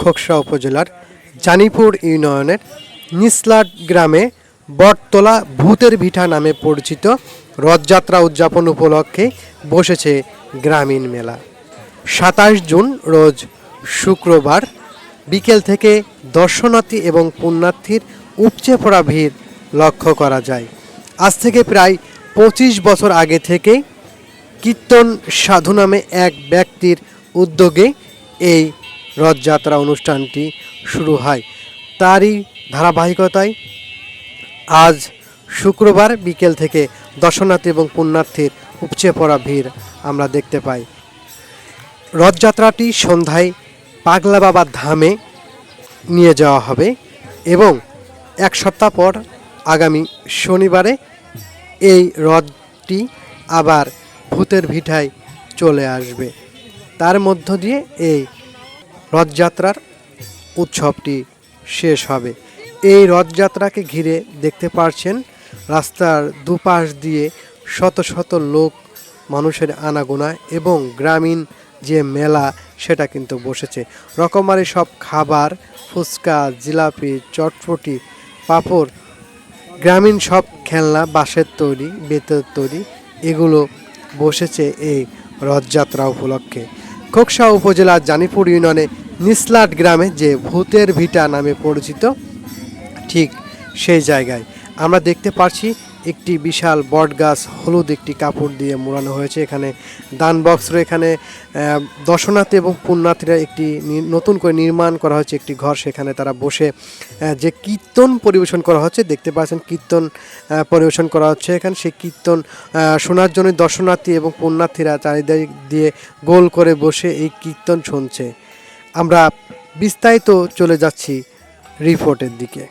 খোকসা উপজেলার জানিপুর ইউনিয়নের নিসলাট গ্রামে বটতলা ভূতের ভিটা নামে পরিচিত রথযাত্রা উদযাপন উপলক্ষে বসেছে গ্রামীণ মেলা। সাতাশ জুন রোজ শুক্রবার বিকেল থেকে দর্শনার্থী এবং পুণ্যার্থীর উপচে পড়া ভিড় লক্ষ্য করা যায়। আজ থেকে প্রায় পঁচিশ বছর আগে থেকে কীর্তন সাধু নামে এক ব্যক্তির উদ্যোগে এই রথযাত্রা অনুষ্ঠানটি শুরু হয়। তারই ধারাবাহিকতায় আজ শুক্রবার বিকেল থেকে দর্শনার্থী এবং পুণ্যার্থীর উপচে পড়া ভিড় আমরা দেখতে পাই। রথযাত্রাটি সন্ধ্যায় পাগলা বাবার ধামে নিয়ে যাওয়া হবে এবং এক সপ্তাহ পর আগামী শনিবারে এই হ্রদটি আবার ভূতের ভিটায় চলে আসবে। তার মধ্য দিয়ে এই রথযাত্রার উৎসবটি শেষ হবে। এই রথযাত্রাকে ঘিরে দেখতে পারছেন রাস্তার দুপাশ দিয়ে শত শত লোক, মানুষের আনাগোনা এবং গ্রামীণ যে মেলা, সেটা কিন্তু বসেছে। রকমারি সব খাবার, ফুচকা, জিলাপি, চটপটি, পাঁপড়, গ্রামীণ সব খেলনা, বাঁশের তৈরি, বেতের তৈরি, এগুলো বসেছে এই রথযাত্রা উপলক্ষে। খোকসা উপজেলার জানিপুর ইউনিয়নে নিসলাট গ্রামে যে ভূতের ভিটা নামে পরিচিত, ঠিক সেই জায়গায়। আমরা দেখতে পাচ্ছি একটি বিশাল বট গাছ, হলুদ একটি কাপড় দিয়ে মোড়ানো হয়েছে। এখানে দান বক্স এখানে দর্শনার্থী এবং পুণ্যার্থীরা একটি নতুন করে নির্মাণ করা হয়েছে একটি ঘর। সেখানে তারা বসে যে কীর্তন পরিবেশন করা হচ্ছে, দেখতে পাচ্ছেন কীর্তন পরিবেশন করা হচ্ছে এখানে। সেই কীর্তন শোনার জন্য দর্শনার্থী এবং পুণ্যার্থীরা চারিদিক দিয়ে গোল করে বসে এই কীর্তন শুনছে। আমরা বিস্তারিত চলে যাচ্ছি রিপোর্টের দিকে।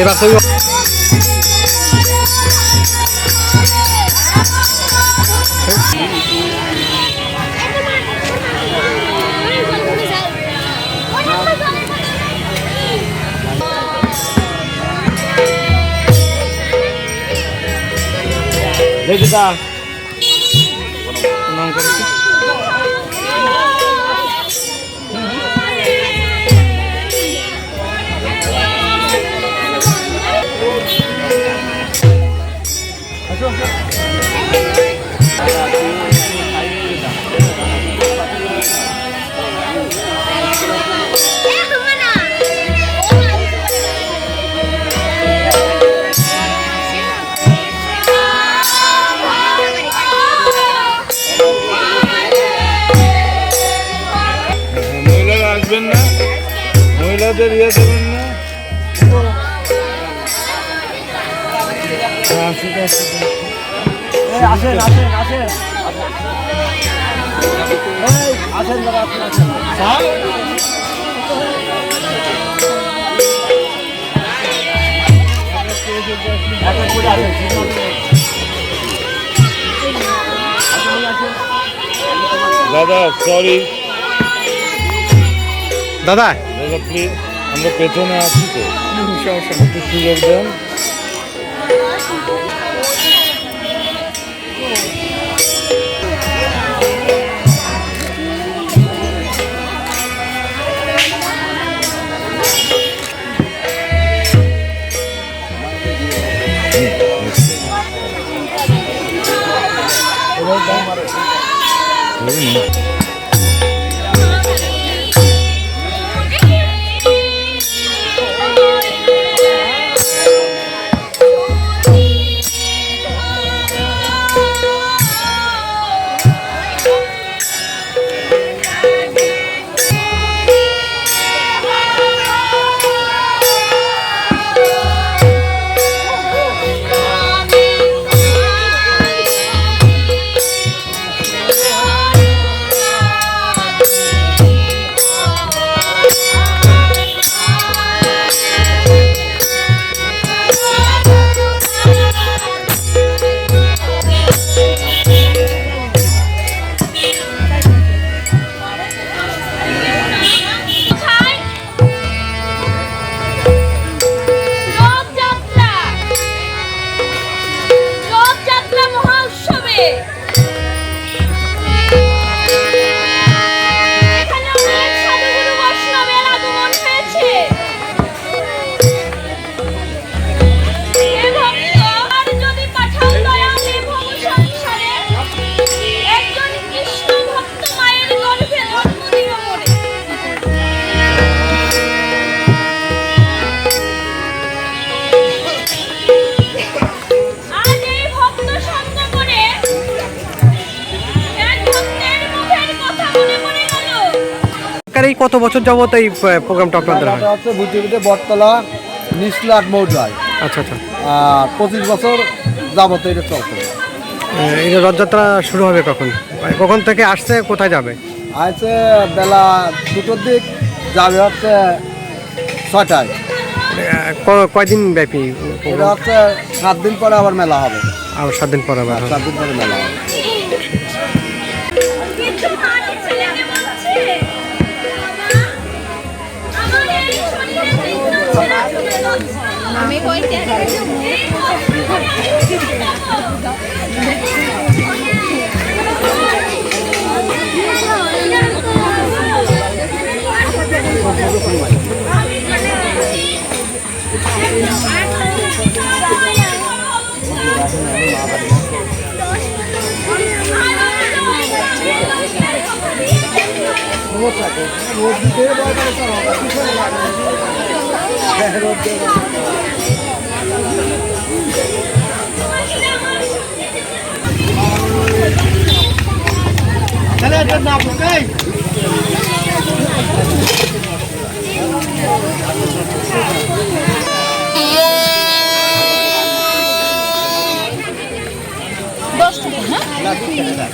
এবার তো দেখি মহিলারা আসবেন না? মহিলাদের ইয়ে দেবেন না। আসেন আসেন আসেন। আসেন দাদা সরি দাদা। দাদা প্লিজ আমরা পেছনে আছি তো। একটু সুযোগ দেন। Mm-hmm. কত বছর যাবত এই প্রোগ্রামটা আপনাদের হয়? হচ্ছে ভুটিভিটে বটতলা নিচলাট মৌজায় আচ্ছা আচ্ছা। আর পঁচিশ বছর যাবত এটা চলছে। এই রথযাত্রা শুরু হবে কখন? কখন থেকে আসছে কোথায় যাবে? আছে বেলা দুটোর দিক যাবে হচ্ছে ছটায় কয়দিন ব্যাপী? এটা হচ্ছে সাত দিন পরে আবার মেলা হবে। আর সাত দিন পরে আবার হবে। সাত দিন পরে মেলা হবে। কইতে এই অসুবিধায় আমি কি যাব?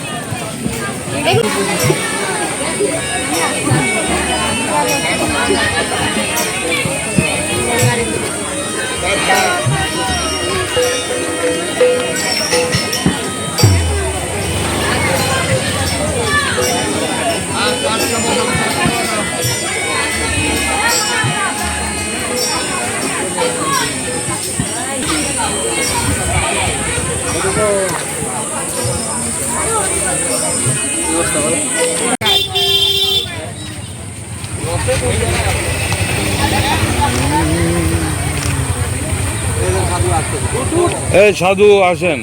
এই সাধু আসেন।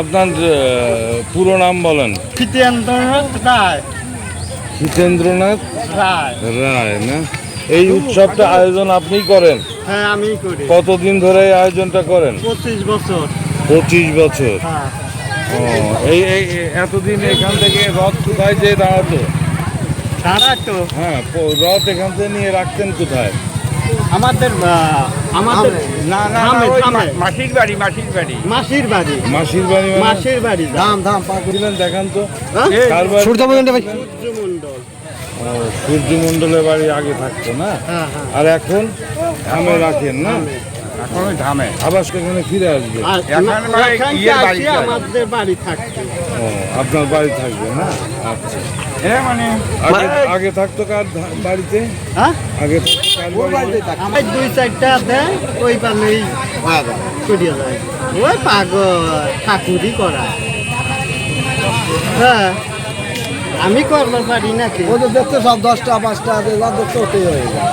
আপনার পুরো নাম বলেন। জিতেন্দ্রনাথ রায়। রায় না? এই উৎসবটা আয়োজন আপনি করেন? হ্যাঁ আমি করি। কতদিন ধরে এই আয়োজনটা করেন? পঁচিশ বছর। পঁচিশ বছর। হ্যাঁ। ও, এই এই এই এতদিন এখান থেকে রথ কোথায় যেয়ে দাঁড়াতো? দাঁড়াতো। হ্যাঁ রথ এখান থেকে নিয়ে রাখতেন কোথায়? আমাদের আমাদের না থামে। মাসির বাড়ি মাসির বাড়ি। মাসির বাড়ি। মাসির বাড়ি মানে? মাসির বাড়ি ধাম ধাম পাক দিবেন দেখান তো। হ্যাঁ? কার বাড়ি? সূর্য পর্যন্ত ভাই। সূর্যমণ্ডল ও, সূর্যমণ্ডলের বাড়ি আগে থাকতো না? হ্যাঁ হ্যাঁ। আর এখন? ধামে রাখেন না? এখন ওই ধামে। আবার সেখানে ফিরে আসবে। মানে। আমাদের বাড়ি থাকছে ও আপনার বাড়ি থাকবে না? আচ্ছা। মানে আগে আগে থাকতো কার বাড়িতে? হ্যাঁ? আগে দুই চারটা দেয় ওই করিয়া যায় ওই পাগল ঠাকুরই করা। হ্যাঁ আমি করবার পারি নাকি? ও তো দেখতে সব দশটা পাঁচটা দেখতে ওটাই হয়ে যায়।